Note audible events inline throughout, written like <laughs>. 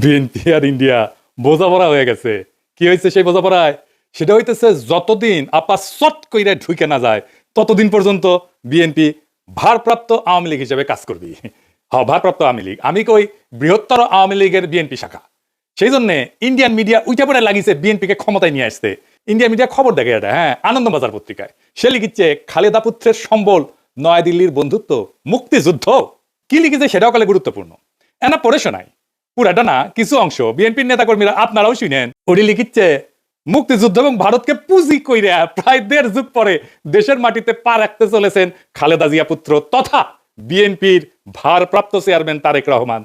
BNP আর India বোঝাপড়া হয়ে গেছে। কি হয়েছে সেই বোঝাপড়ায়? সেটা হইতেছে যতদিন আপা চট কইরা ঢুকে না যায়, ততদিন পর্যন্ত বিএনপি ভারপ্রাপ্ত আওয়ামী লীগ হিসেবে কাজ করবি। হ্যাঁ ভারপ্রাপ্ত আওয়ামী লীগ। আমি কই বৃহত্তর আওয়ামী লীগের বিএনপি শাখা। সেই জন্য ইন্ডিয়ান মিডিয়া উইটা পড়ে লাগিয়েছে বিএনপিকে ক্ষমতায় নিয়ে আসতে। ইন্ডিয়ান মিডিয়া খবর দেখে এটা হ্যাঁ আনন্দবাজার পত্রিকায়। সে লিখিচ্ছে, খালেদা পুত্রের সম্বল নয়াদিল্লির বন্ধুত্ব মুক্তিযুদ্ধ। কি লিখেছে সেটাও কালে গুরুত্বপূর্ণ। এনা পড়ে শোনাই। পুরাটা না, কিছু অংশ। বিএনপির নেতাকর্মীরা আপনারাও শুনেন। ওটি লিখিচ্ছে, মুক্তিযুদ্ধ এবং ভারতকে পুঁজি কইরে প্রায় দেড় যুগ পরে দেশের মাটিতে পা রাখতে চলেছেন খালেদা জিয়া পুত্র তথা বিএনপির ভারপ্রাপ্ত চেয়ারম্যান তারেক রহমান।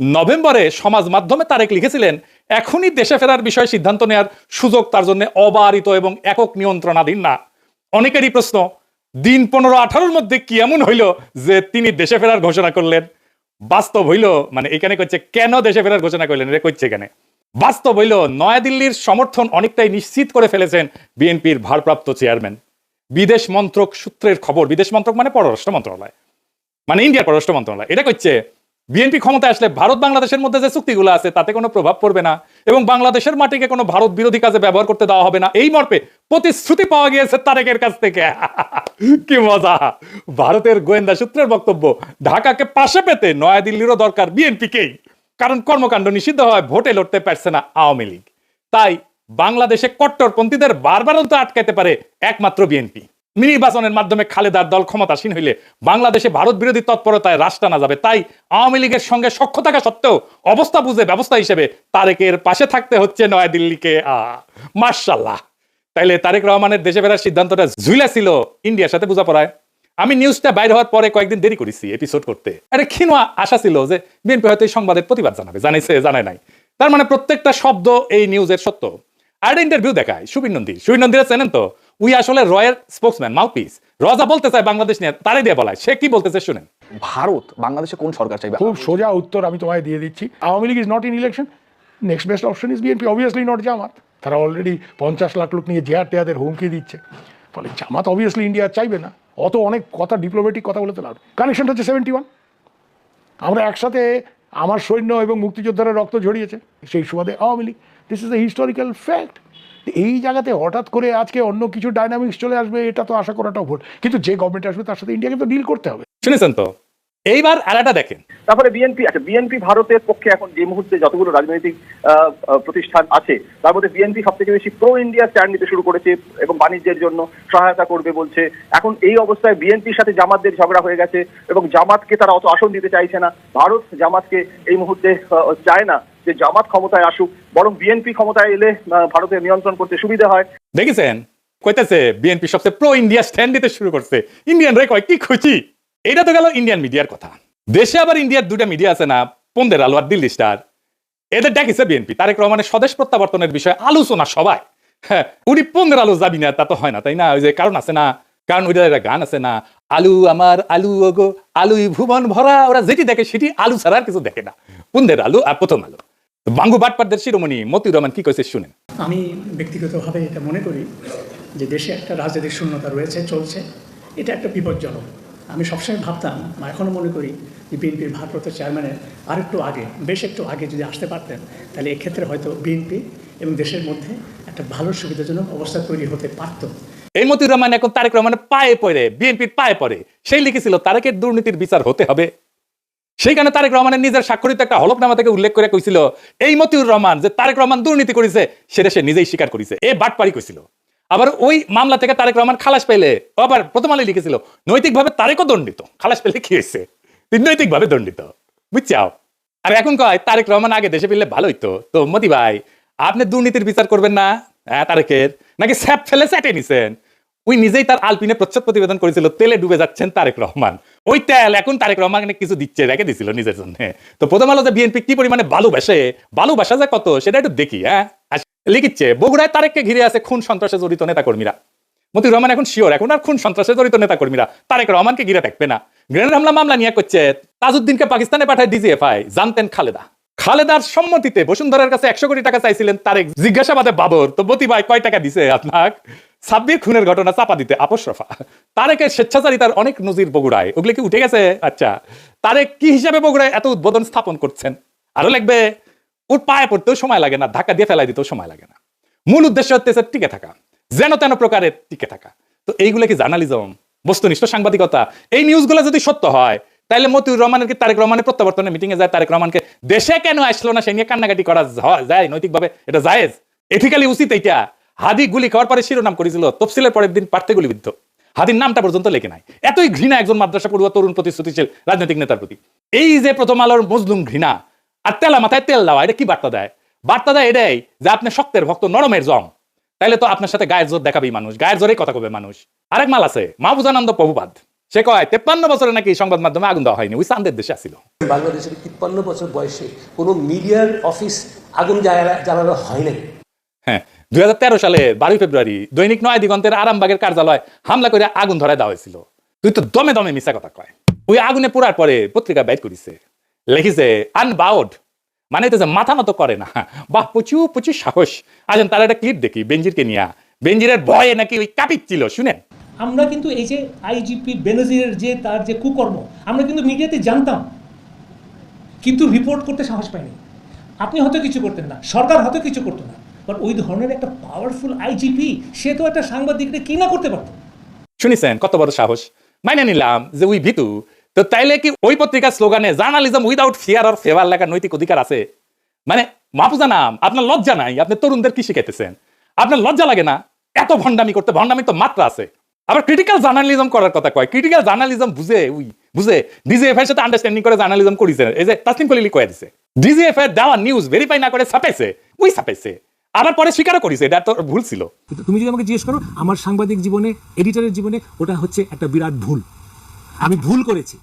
নভেম্বরে সমাজ মাধ্যমে তারেক লিখেছিলেন, এখনই দেশে ফেরার বিষয়ে সিদ্ধান্ত নেওয়ার সুযোগ তার জন্য অবারিত এবং একক নিয়ন্ত্রণাধীন না। অনেকেরই প্রশ্ন, দিন পনেরো আঠারোর মধ্যে কি এমন হইল যে তিনি দেশে ফেরার ঘোষণা করলেন? বাস্তব হইল মানে এখানে করছে, কেন দেশে ফেরার ঘোষণা করলেন? এটা করছে এখানে। বাস্তব হইল, নয়াদিল্লির সমর্থন অনেকটাই নিশ্চিত করে ফেলেছেন বিএনপির ভারপ্রাপ্ত চেয়ারম্যান। বিদেশ মন্ত্রক সূত্রের খবর, বিদেশ মন্ত্রক মানে পররাষ্ট্র মন্ত্রণালয়। মানে ইন্ডিয়ার পররাষ্ট্র মন্ত্রণালয়। এটা করছে বিএনপি ক্ষমতায় আসলে ভারত বাংলাদেশের মধ্যে যে চুক্তিগুলো আছে, তাতে কোনো প্রভাব পড়বে না এবং বাংলাদেশের মাটিকে কোনো ভারত বিরোধী কাজে ব্যবহার করতে দেওয়া হবে না। এই মর্পে প্রতিশ্রুতি পাওয়া গিয়েছে তারেকের কাছ থেকে। <laughs> কি মজা! ভারতের গোয়েন্দা সূত্রের বক্তব্য, ঢাকাকে পাশে পেতে নয়াদিল্লিরও দরকার বিএনপিকেই, কারণ কর্মকাণ্ড নিষিদ্ধ হয় ভোটে লড়তে পারছে না আওয়ামী লীগ। তাই বাংলাদেশে কট্টরপন্থীদের বারবারন্ত আটকাইতে পারে একমাত্র বিএনপি। নির্বাচনের মাধ্যমে খালেদার দল ক্ষমতাসীন হইলে বাংলাদেশে ভারত বিরোধী তৎপরতায় রাশ টানা যাবে। তাই আওয়ামী লীগের সঙ্গে সখ্য থাকা সত্ত্বেও অবস্থা বুঝে ব্যবস্থা হিসেবে তারেকের পাশে থাকতে হচ্ছে নয়াদিল্লিকে। মার্শাল্লাহ তাইলে তারেক রহমানের দেশে ফেরার সিদ্ধান্তটা ঝুলে ছিল ইন্ডিয়ার সাথে বোঝাপড়ায়। আমি নিউজটা বাইরে হওয়ার পরে কয়েকদিন দেরি করেছি এপিসোড করতে। একটা ক্ষীণ আশা ছিল যে বিএনপি হয়তো এই সংবাদের প্রতিবাদ জানাবে। জানাইছে, জানায় নাই। তার মানে প্রত্যেকটা শব্দ এই নিউজের সত্য। আর ইন্টারভিউ দেখায় সুবীর নন্দী। সুবীর নন্দীরা চেনেন তো? উই আসলে রয়ের স্পোক্সম্যান মাউথপিস। রজা বলতে চায় বাংলাদেশ নিয়ে তারাই দিয়ে বলায়। সে কি বলতেছে শুনেন। ভারত বাংলাদেশে কোন সরকার চাইবে? খুব সোজা উত্তর আমি তোমায় দিয়ে দিচ্ছি। Awami League is not in election next best option is BNP obviously not Jamaat. তারা অলরেডি পঞ্চাশ লাখ লোক নিয়ে জেহার টেয়াদের হুমকি দিচ্ছে। ফলে জামাত অবভিয়াসলি ইন্ডিয়া চাইবে না। অত অনেক কথা ডিপ্লোমেটিক কথা বলে তো লাভ কানেকশনটা হচ্ছে সেভেন্টি ওয়ান আমরা একসাথে আমার সৈন্য এবং মুক্তিযোদ্ধারা রক্ত ঝরিয়েছে। সেই সুবাদে Awami League. This is a historical fact এই জায়গাতে হঠাৎ করে আজকে অন্য কিছু ডাইনামিক্স চলে আসবে, এটা তো আশা করাটাও ভুল। কিন্তু যে গভর্নমেন্ট আসবে, তার সাথে ইন্ডিয়াকে তো ডিল করতে হবে। শুনেছেন তো? এইবার আলাটা দেখেন। তারপরে বিএনপি আচ্ছা বিএনপি ভারতের পক্ষে এখন যে মুহূর্তে যতগুলো রাজনৈতিক প্রতিষ্ঠান আছে তার মধ্যে বিএনপি সব থেকে বেশি প্রো ইন্ডিয়া স্ট্যান্ড নিতে শুরু করেছে এবং বাণিজ্যের জন্য সহায়তা করবে বলছে। এখন এই অবস্থায় বিএনপির সাথে জামাতদের ঝগড়া হয়ে গেছে এবং জামাতকে তারা অত আসন দিতে চাইছে না। ভারত জামাতকে এই মুহূর্তে চায় না যে জামাত ক্ষমতায় আসুক বরং বিএনপি ক্ষমতায় এলে আহ, ভারতের নিয়ন্ত্রণ করতে সুবিধা হয়। দেখেছেন? কইতেছে বিএনপি সবচেয়ে প্রো ইন্ডিয়া স্ট্যান্ড দিতে শুরু করছে। ইন্ডিয়ান রে কয় কি খুশি? এটা তো গেল ইন্ডিয়ান মিডিয়ার কথা। দেশে আবার ইন্ডিয়ার দুটা মিডিয়া আছে না পন্দের আলো আর দিল্লি স্টার এদের ডাকিছে বিএনপি তারেক রহমানের স্বদেশ প্রত্যাবর্তনের বিষয়ে আলোচনা সবাই। হ্যাঁ উনি পন্দের আলো যাবি না, তা তো হয় না, তাই না? ওই যে কারণ আছে না, কারণ ওইটা একটা গান আছে না, আলু আমার আলু, ওগো, আলুই ভুবন ভরা, ওরা যেটি দেখে সেটি আলু ছাড়া আর কিছু দেখে না। পন্দের আলু আর প্রথম আলু। বাঙ্গু বাটপাটদের শিরোমণি মতিউর রহমান কি কইছে শুনেন। আমি ব্যক্তিগতভাবে এটা মনে করি যে দেশে একটা রাজনৈতিক শূন্যতা রয়েছে, চলছে। এটা একটা বিপজ্জনক আমি সবসময় ভাবতাম এখনও মনে করি যে বিএনপির ভারপ্রাপ্ত চেয়ারম্যানের আরেকটু আগে, বেশ একটু আগে যদি আসতে পারতেন, তাহলে এক্ষেত্রে হয়তো বিএনপি এবং দেশের মধ্যে একটা ভালো সুবিধাজনক অবস্থা তৈরি হতে পারত। এই মতিউর রহমান এখন তারেক রহমানের পায়ে পড়ে, বিএনপির পায়ে পড়ে। সেই লিখেছিল, তারেকের দুর্নীতির বিচার হতে হবে। সেইখানে তারেক রহমানের নিজের স্বাক্ষরিত একটা হলফনামা থেকে উল্লেখ করে কইছিল, এই মতিউর রহমান যে তারেক রহমান দুর্নীতি করেছে, সেটা সে নিজেই স্বীকার করেছে। এ বাটপারি কইছিল। আবার ওই মামলা থেকে তারেক রহমান খালাস পেলে আবার প্রথম আলোয় লিখেছিল, নৈতিকভাবে তারেকও দণ্ডিত। খালাস পেলে কি হয়েছে? তিনি নৈতিকভাবে দণ্ডিত। বুঝছাও? আর এখন কয়, তারেক রহমান আগে দেশে ফিরলে ভালোই তো। তো মতি ভাই, আপনি দুর্নীতির বিচার করবেন না? হ্যাঁ তারেকের। নাকি স্যাপ ফেলে স্যাটে নিছেন? ওই নিজেই তার আলপিনে প্রচ্ছদ প্রতিবেদন করেছিল, তেলে ডুবে যাচ্ছেন তারেক রহমান। ওই তেল এখন তারেক রহমান কিছু দিচ্ছে, রেখে দিছিল নিজের জন্য। তো প্রথম আলো যে বিএনপি কি পরিমাণে ভালোবাসে, ভালোবাসা যায় কত, সেটা একটু দেখি হ্যাঁ? লিখিচ্ছে, বগুড়ায় তারেককে ঘিরে আছে খুন সন্ত্রাসে জড়িত নেতাকর্মীরা। মতিউর রহমান এখন শিওর এখন আর খুন সন্ত্রাসে জড়িত নেতাকর্মীরা। তারেক রহমানকে ঘিরে থাকবে না। গ্রেনেড হামলা মামলা নিয়ে করছে তাজউদ্দিনকে পাকিস্তানে পাঠায় ডিজিএফআই। জানতেন খালেদা। খালেদার সম্মতিতে বসুন্ধরার কাছে একশো কোটি টাকা চাইছিলেন তারেক। জিজ্ঞাসাবাদে বাবর, তো বতি ভাই, কয় টাকা দিছে আপনার সাব্বির খুনের ঘটনা চাপা দিতে আপোষ রফা তারেকের স্বেচ্ছাচারিতার অনেক নজির বগুড়ায়। ওগুলো কি উঠে গেছে? আচ্ছা। তারেক কি হিসাবে বগুড়ায় এত উদ্বোধন স্থাপন করছেন? আরও লাগবে ওর পায়ে পড়তেও সময় লাগে না, ধাক্কা দিয়ে ফেলাই দিতেও সময় লাগে না। মূল উদ্দেশ্য হচ্ছে টিকে থাকা, যেন তেন প্রকারের টিকে থাকা। তো এইগুলো কি জার্নালিজম, বস্তুনিষ্ঠ সাংবাদিকতা? এই নিউজগুলো যদি সত্য হয় তাহলে মতিউর রহমানের কি তারেক রহমানের প্রত্যাবর্তনের মিটিংয়ে যায়, তারেক রহমানকে দেশে কেন আসলো না সে নিয়ে কান্নাকাটি করা যায়, নৈতিকভাবে এটা জায়েজ? এথিক্যালি উচিত এইটা। হাদি গুলি খাওয়ার পরে শিরোনাম করেছিল, তফসিলের পরের দিন পার্থে গুলিবিদ্ধ। হাদির নামটা পর্যন্ত লেখে নাই। এতই ঘৃণা একজন মাদ্রাসা পড়ুয়া, তরুণ প্রতিশ্রুতিশীল রাজনৈতিক নেতার প্রতি। এই যে প্রথম আলোর মজলুম ঘৃণা আর তেলা মাথায় তেল দেওয়া এটা কি বার্তা দেয়? বার্তা দেয় এটাই যে আপনি শক্তের ভক্ত নরমের জম। তাইলে তো আপনার সাথে গায়ের জোর দেখাবেই মানুষ গায়ের জোরেই কথা কবে মানুষ। আরেক মাল আছে মাহবুজানন্দ প্রভুপাদ। সে কয় তেপ্পান্ন বছরে নাকি সংবাদ মাধ্যমে আগুন দেওয়া হয়নি ওই চান্দের দেশে আসছিল বাংলাদেশের তিপ্পান্ন বছর বয়সে কোনো মিডিয়ার অফিস আগুন জ্বালানো হয় নাই। হ্যাঁ দুই হাজার তেরো সালে বারোই ফেব্রুয়ারি দৈনিক নয় দিগন্তের আরামবাগের কার্যালয় হামলা করে আগুন ধরায় দেওয়া হয়েছিল। তুই তো দমে দমে মিশা কথা কয়। ওই আগুনে পোড়ার পরে পত্রিকা বাইট করিছে। লিখিছে আনবাউড মানে তো যে মাথা মতো করে না। বাহ প্রচুর প্রচুর সাহস। আসেন তার একটা ক্লিপ দেখি বেঞ্জিরকে নিয়ে। বেঞ্জিরের ভয়ে নাকি ওই কাঁপিচ্ছিল শুনেন। আমরা কিন্তু এই যে আইজিপি বেনজিরের যে তার যে কুকর্ম আমরা কিন্তু মিডিয়াতে জানতাম। কিন্তু রিপোর্ট করতে সাহস পাইনি। আপনি হয়তো কিছু করতেন না সরকার হয়তো কিছু করতো না। বাট ওই ধরনের একটা পাওয়ারফুল আইজিপি সে তো একটা সাংবাদিককে কি না করতে পারতো। শুনিছেন কত বড় সাহস। মাইনে নিলাম যে ওই ভিতু তো তাইলে কি ওই পত্রিকার স্লোগানে জার্নালিজম উইদাউট ফিয়ার আর ফেভার লেখার নৈতিক অধিকার আছে? মানে মাহফুজা নাম আপনার লজ্জা নাই, আপনি তরুণদের কি শিখাইতেছেন? আপনার লজ্জা লাগে না? এত ভণ্ডামি করতে, ভণ্ডামি তো মাত্রা আছে। আবার ক্রিটিক্যাল জার্নালিজম করার কথা কয় ক্রিটিক্যাল জার্নালিজম বুঝে, উই, বুঝে ডিজিএফ এর সাথে আন্ডারস্ট্যান্ডিং করে জার্নালিজম করেছে। এই যে তাসলিম কলিলি কয়ে দিছে ডিজিএফ এর দেওয়া নিউজ ভেরিফাই না করে ছাপাইছে, উই ছাপাইছে। আবার পরে স্বীকারও করেছে, এটা তো ভুল ছিল। তুমি যদি আমাকে জিজ্ঞেস করো, আমার সাংবাদিক জীবনে এডিটরের জীবনে, ওটা হচ্ছে একটা বিরাট ভুল। আমি ভুল করেছি।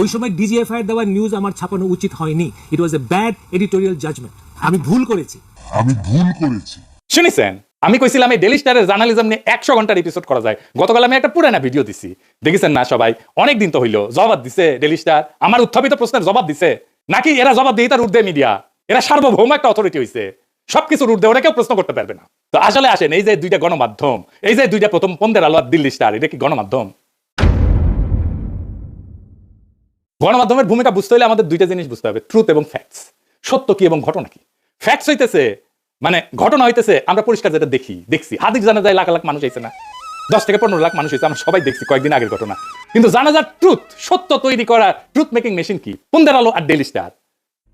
ওই সময় ডিজিএফআই দেওয়া নিউজ আমার ছাপানো উচিত হয়নি। It was a bad editorial judgement আমি ভুল করেছি। আমি ভুল করেছি। শুনেছেন? আমি কইছিলাম এই ডেলি স্টারের জার্নালিজম নিয়ে একশো ঘণ্টার এপিসোড করা যায়। গতকাল আমি একটা পুরানা ভিডিও দিছি। দেখেছেন না সবাই? অনেক দিন তো হইল। জবাব দিছে ডেলি স্টার আমার উত্থাপিত প্রশ্নের জবাব দিছে। নাকি এরা জবাব দিয়ে তার উর্ধে মিডিয়া এরা সার্বভৌম একটা অথরিটি হইছে। সবকিছুর উর্ধে ওরা কেউ প্রশ্ন করতে পারবে না। তো আসলে আসেন এই যে দুইটা গণমাধ্যম এই যে দুইটা প্রথম পন্দের আলো আর দিল্লি স্টার এটা কি গণমাধ্যম? গণমাধ্যমের ভূমিকা বুঝতে হলে আমাদের দুইটা জিনিস বুঝতে হবে ট্রুথ এবং ফ্যাক্টস সত্য কি এবং ঘটনা কি? ফ্যাক্টস হইতেছে মানে ঘটনা হইতেছে, আমরা পরিষ্কার যেটা দেখি, দেখছি। হাদিক জানা যায় লাখ লাখ মানুষ হয়েছে না। দশ থেকে পনেরো লাখ মানুষ হয়েছে আমরা সবাই দেখছি কয়েকদিন আগের ঘটনা। কিন্তু জানা যার ট্রুথ সত্য তৈরি করা ট্রুথ মেকিং মেশিন কি? পুন্দের আলো আর ডেলি স্টার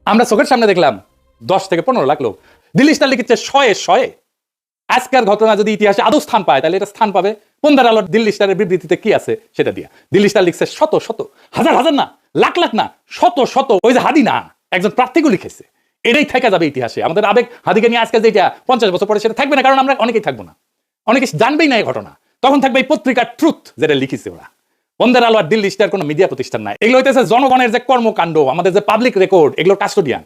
আমরা চোখের সামনে দেখলাম, দশ থেকে পনেরো লাখ লোক। দিল্লি স্টার লিখেছে, শয়ে শয়ে। আজকের ঘটনা যদি ইতিহাসে আদৌ স্থান পায়, তাহলে এটা স্থান পাবে পন্দার আলোর দিল্লি স্টারের বিবৃতিতে কি আছে সেটা দিয়া। দিল্লি স্টার লিখছে শত শত, হাজার হাজার না, লাখ লাখ না, শত শত, ওই যে হাদি না, একজন প্রার্থীকে লিখেছে। এটাই থেকে যাবে ইতিহাসে। আমাদের আবেগ হাদিকে নিয়ে আজকে যেটা পঞ্চাশ বছর পরে সেটা থাকবে না, কারণ আমরা অনেকেই থাকব না। অনেকে জানবেই না এই ঘটনা। তখন থাকবে এই পত্রিকার ট্রুথ যেটা লিখেছে ওরা। বন্দের আলো আর দিল্লি স্টার কোনো মিডিয়া প্রতিষ্ঠান নাই। এগুলো হইতেছে জনগণের যে কর্মকাণ্ড, আমাদের যে পাবলিক রেকর্ড এগুলোর কাস্টোডিয়ান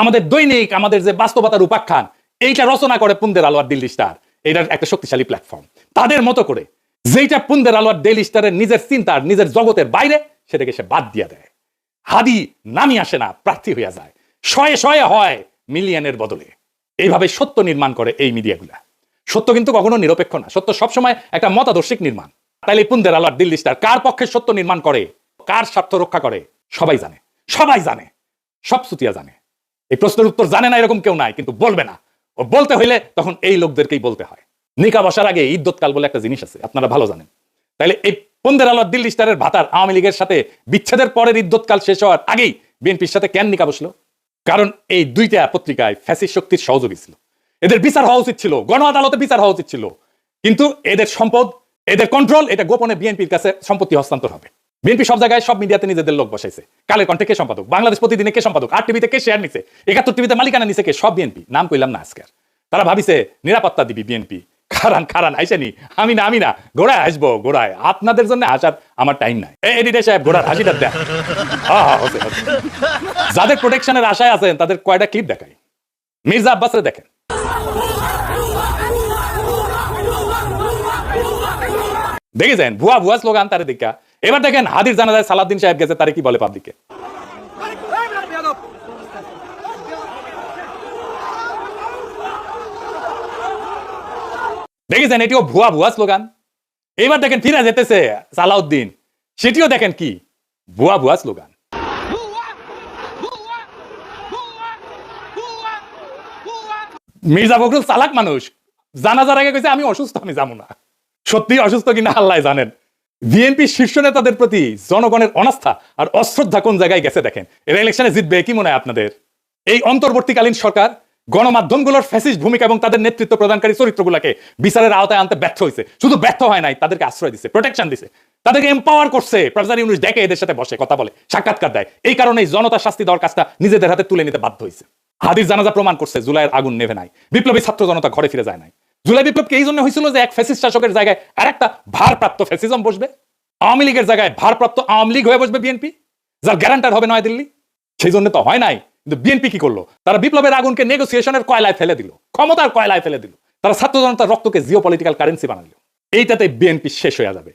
আমাদের দৈনিক, আমাদের যে বাস্তবতার উপাখ্যান এইটা রচনা করে পুন্দের আলো আর দিল্লি স্টার। এটার একটা শক্তিশালী প্ল্যাটফর্ম তাদের মতো করে যেইটা পুন্দের আলো আর স্টারের নিজের চিন্তার, নিজের জগতের বাইরে, সেটাকে সে বাদ দিয়ে দেয়। হাদি নামি আসে না, প্রার্থী হইয়া যায়। শয়ে শয়ে হয় মিলিয়নের বদলে। এইভাবে সত্য নির্মাণ করে এই মিডিয়াগুলা। সত্য কিন্তু কখনো নিরপেক্ষ না। সত্য সবসময় একটা মতাদর্শিক নির্মাণ। তাইলে পুন্দের আলো আর দিল্লি স্টার কার পক্ষে সত্য নির্মাণ করে? কার স্বার্থ রক্ষা করে? সবাই জানে। সবাই জানে। সব সুতিয়া জানে। এই প্রশ্নের উত্তর জানে না এরকম কেউ নাই, কিন্তু বলবে না। বলতে হইলে তখন এই লোকদেরকেই বলতে হয়। নিকা বসার আগে ইদ্যৎকাল বলে একটা জিনিস আছে, আপনারা ভালো জানেন। তাইলে এই পন্দের আলো দিল্লি স্টারের ভাতার আওয়ামী লীগের সাথে বিচ্ছেদের পরের ইদ্যৎকাল শেষ হওয়ার আগেই বিএনপির সাথে কেন নিকা বসল কারণ এই দুইটা পত্রিকায় ফ্যাসি শক্তির সহযোগী ছিল। এদের বিচার হওয়া উচিত ছিল গণ আদালতে বিচার হওয়া উচিত ছিল। কিন্তু এদের সম্পদ, এদের কন্ট্রোল এটা গোপনে বিএনপির কাছে সম্পত্তি হস্তান্তর হবে। বিএনপি সব জায়গায়, সব মিডিয়াতে নিজেদের লোক বসাইছে। কালের কণ্ঠে কে সম্পাদক? বাংলাদেশ প্রতিদিনে কে সম্পাদক? আর টিভিতে কে শেয়ার নিছে? একাত্তর টিভিতে মালিকানা নিছে কে? সব বিএনপি নাম কইলাম না আজকের তারা ভাবিছে, নিরাপত্তা দিবি বিএনপি খারান খারান আইসেনি আমি না আমি না। গোড়ায় আসব, গোড়ায়। আপনাদের জন্য আসার আমার টাইম নাই। এই এডিটর সাহেব, গোড়ার হাসিটা দেখ। যাদের প্রোটেকশনের আশায় আছেন, তাদের কয়টা ক্লিপ দেখাই? মির্জা আব্বাসরে দেখেন। দেখেছেন? ভুয়া ভুয়া স্লোগান তারে দেখা। এবার দেখেন হাদির জানা যায় সালাদ্দিন সাহেব গেছে, তারে কি বলে পাবলিকে দেখেছেন, এটিও ভুয়া ভুয়া স্লোগান এবার দেখেন ফিরে যেতেছে সালাউদ্দিন। সেটিও দেখেন কি? ভুয়া ভুয়া স্লোগান মির্জা ফখরুল চালাক মানুষ। জানাজার আগে কইছে, আমি অসুস্থ, আমি যাব না। সত্যি অসুস্থ কিনা, আল্লাহ জানেন। বিএনপি শীর্ষ নেতাদের প্রতি জনগণের অনাস্থা আর অশ্রদ্ধা কোন জায়গায় গেছে দেখেন? এরা ইলেকশনে জিতবে, কি মনে হয় আপনাদের? এই অন্তর্বর্তীকালীন সরকার গণমাধ্যমগুলোর ফ্যাসিস্ট ভূমিকা এবং তাদের নেতৃত্ব প্রদানকারী চরিত্রগুলোকে বিচারের আওতায় আনতে ব্যর্থ হয়েছে। শুধু ব্যর্থ হয় নাই, তাদেরকে আশ্রয় দিছে প্রোটেকশন দিছে। তাদেরকে এম্পাওয়ার করছে। প্রফেসর ইউনুস দেখে এদের সাথে বসে, কথা বলে, সাক্ষাৎকার দেয়। এই কারণে জনতা শাস্তি দেওয়ার কাজটা নিজেদের হাতে তুলে নিতে বাধ্য হয়েছে। হাদিস জানাজা প্রমাণ করছে, জুলাইয়ের আগুন নেভে নাই। বিপ্লবী ছাত্র জনতা ঘরে ফিরে যায় নাই। জুলাই বিপ্লবকে এই জন্য হয়েছিল যে এক ফ্যাসিস্ট শাসকের জায়গায় আর একটা ভারপ্রাপ্ত ফ্যাসিজম বসবে। আওয়ামী লীগের জায়গায় ভারপ্রাপ্ত আওয়ামী লীগ হয়ে বসবে বিএনপি, যার গ্যারান্টার হবে নয়াদিল্লি। সেই জন্য তো হয় নাই, কিন্তু বিএনপি কি করল? তারা বিপ্লবের আগুনকে নেগোসিয়েশনের কয়লায় ফেলে দিল, ক্ষমতার কয়লায় ফেলে দিল। তারা ছাত্র জনতার রক্তকে জিও পলিটিক্যাল কারেন্সি বানালো। এইটাতে বিএনপি শেষ হয়ে যাবে।